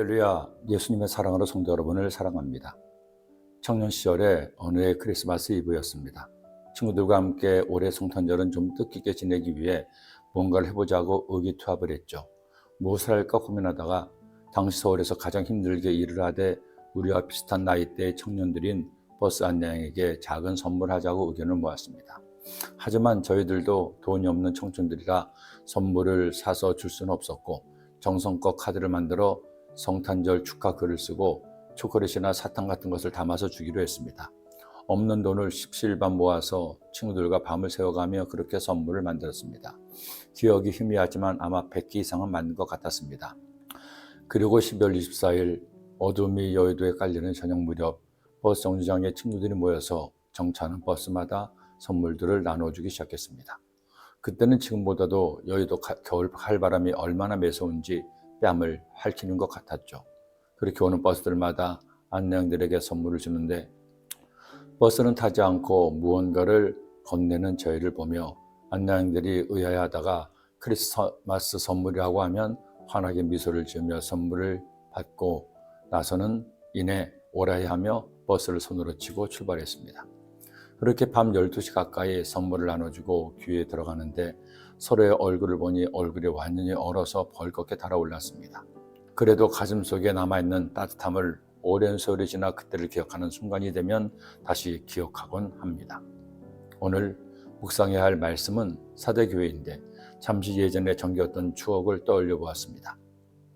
할렐루야, 예수님의 사랑으로 성도 여러분을 사랑합니다. 청년 시절에 어느 해 크리스마스 이브였습니다. 친구들과 함께 올해 성탄절은 좀 뜻깊게 지내기 위해 뭔가를 해보자고 의기투합을 했죠. 무엇을 할까 고민하다가 당시 서울에서 가장 힘들게 일을 하되 우리와 비슷한 나이대의 청년들인 버스 안내양에게 작은 선물하자고 의견을 모았습니다. 하지만 저희들도 돈이 없는 청춘들이라 선물을 사서 줄 수는 없었고 정성껏 카드를 만들어 성탄절 축하 글을 쓰고 초콜릿이나 사탕 같은 것을 담아서 주기로 했습니다. 없는 돈을 십시일반 모아서 친구들과 밤을 새워가며 그렇게 선물을 만들었습니다. 기억이 희미하지만 아마 100개 이상은 만든 것 같았습니다. 그리고 12월 24일 어둠이 여의도에 깔리는 저녁 무렵 버스 정류장에 친구들이 모여서 정차하는 버스마다 선물들을 나눠주기 시작했습니다. 그때는 지금보다도 여의도 겨울 칼바람이 얼마나 매서운지 뺨을 핥히는 것 같았죠. 그렇게 오는 버스들마다 안내양들에게 선물을 주는데 버스는 타지 않고 무언가를 건네는 저희를 보며 안내양들이 의아해하다가 크리스마스 선물이라고 하면 환하게 미소를 지으며 선물을 받고 나서는 이내 오라해하며 버스를 손으로 치고 출발했습니다. 그렇게 밤 12시 가까이 선물을 나눠주고 귀에 들어가는데 서로의 얼굴을 보니 얼굴이 완전히 얼어서 벌겋게 달아올랐습니다. 그래도 가슴 속에 남아있는 따뜻함을 오랜 세월이 지나 그때를 기억하는 순간이 되면 다시 기억하곤 합니다. 오늘 묵상해야 할 말씀은 사대교회인데 잠시 예전에 전개했던 추억을 떠올려 보았습니다.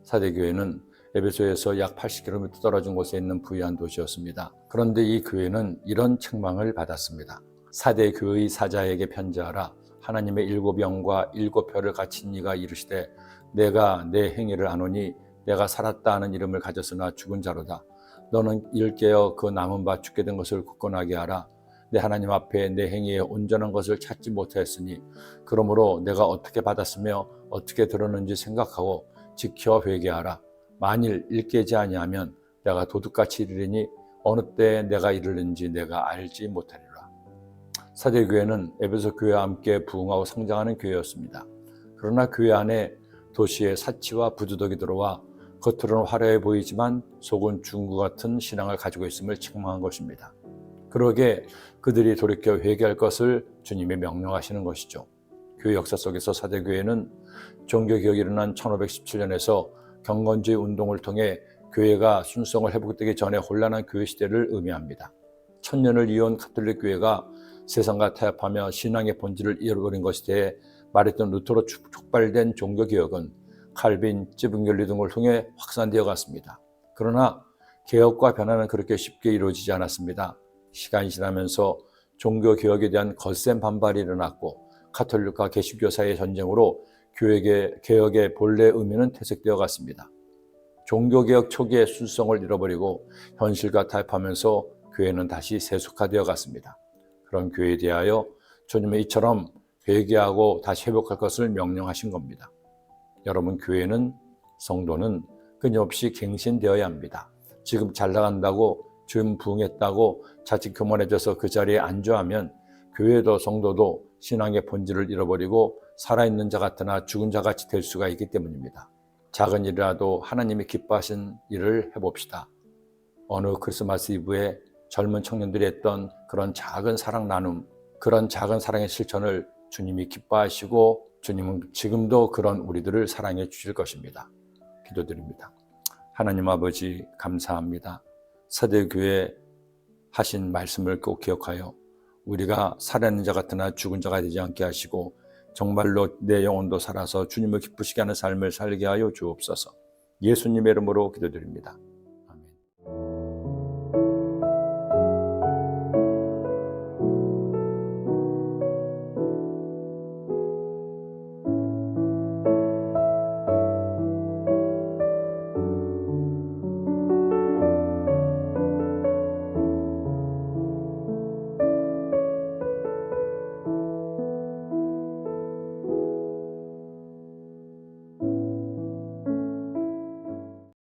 사대교회는 에베소에서 약 80km 떨어진 곳에 있는 부유한 도시였습니다. 그런데 이 교회는 이런 책망을 받았습니다. 사대 교의 사자에게 편지하라. 하나님의 일곱 영과 일곱 별을 가진 네가 이르시되 내가 내 행위를 아노니 내가 살았다 하는 이름을 가졌으나 죽은 자로다. 너는 일깨어 그 남은 바 죽게 된 것을 굳건하게 하라. 내 하나님 앞에 내 행위에 온전한 것을 찾지 못하였으니 그러므로 내가 어떻게 받았으며 어떻게 들었는지 생각하고 지켜 회개하라. 만일 일깨지 아니하면 내가 도둑같이 이르리니 어느 때 내가 이르는지 내가 알지 못하리라. 사대교회는 에베소 교회와 함께 부흥하고 성장하는 교회였습니다. 그러나 교회 안에 도시의 사치와 부두덕이 들어와 겉으로는 화려해 보이지만 속은 중구 같은 신앙을 가지고 있음을 책망한 것입니다. 그러게 그들이 돌이켜 회개할 것을 주님이 명령하시는 것이죠. 교회 역사 속에서 사대교회는 종교개혁이 일어난 1517년에서 경건주의 운동을 통해 교회가 순성을 회복되기 전에 혼란한 교회 시대를 의미합니다. 천년을 이어온 가톨릭 교회가 세상과 타협하며 신앙의 본질을 잃어버린 것에 대해 말했던 루터로 촉발된 종교개혁은 칼빈, 찌붕결리 등을 통해 확산되어 갔습니다. 그러나 개혁과 변화는 그렇게 쉽게 이루어지지 않았습니다. 시간이 지나면서 종교개혁에 대한 거센 반발이 일어났고 카톨릭과 개신교 사이의 전쟁으로 교육의 개혁의 본래 의미는 퇴색되어 갔습니다. 종교개혁 초기의 순성을 잃어버리고 현실과 타협하면서 교회는 다시 세속화되어 갔습니다. 그런 교회에 대하여 주님은 이처럼 회개하고 다시 회복할 것을 명령하신 겁니다. 여러분 교회는 성도는 끊임없이 갱신되어야 합니다. 지금 잘 나간다고 주임 부흥했다고 자칫 교만해져서 그 자리에 안주하면 교회도 성도도 신앙의 본질을 잃어버리고 살아있는 자 같으나 죽은 자 같이 될 수가 있기 때문입니다. 작은 일이라도 하나님이 기뻐하신 일을 해봅시다. 어느 크리스마스 이브에 젊은 청년들이 했던 그런 작은 사랑 나눔, 그런 작은 사랑의 실천을 주님이 기뻐하시고 주님은 지금도 그런 우리들을 사랑해 주실 것입니다. 기도드립니다. 하나님 아버지 감사합니다. 사대교회 하신 말씀을 꼭 기억하여 우리가 살아있는 자 같으나 죽은 자가 되지 않게 하시고 정말로 내 영혼도 살아서 주님을 기쁘시게 하는 삶을 살게 하여 주옵소서. 예수님의 이름으로 기도드립니다.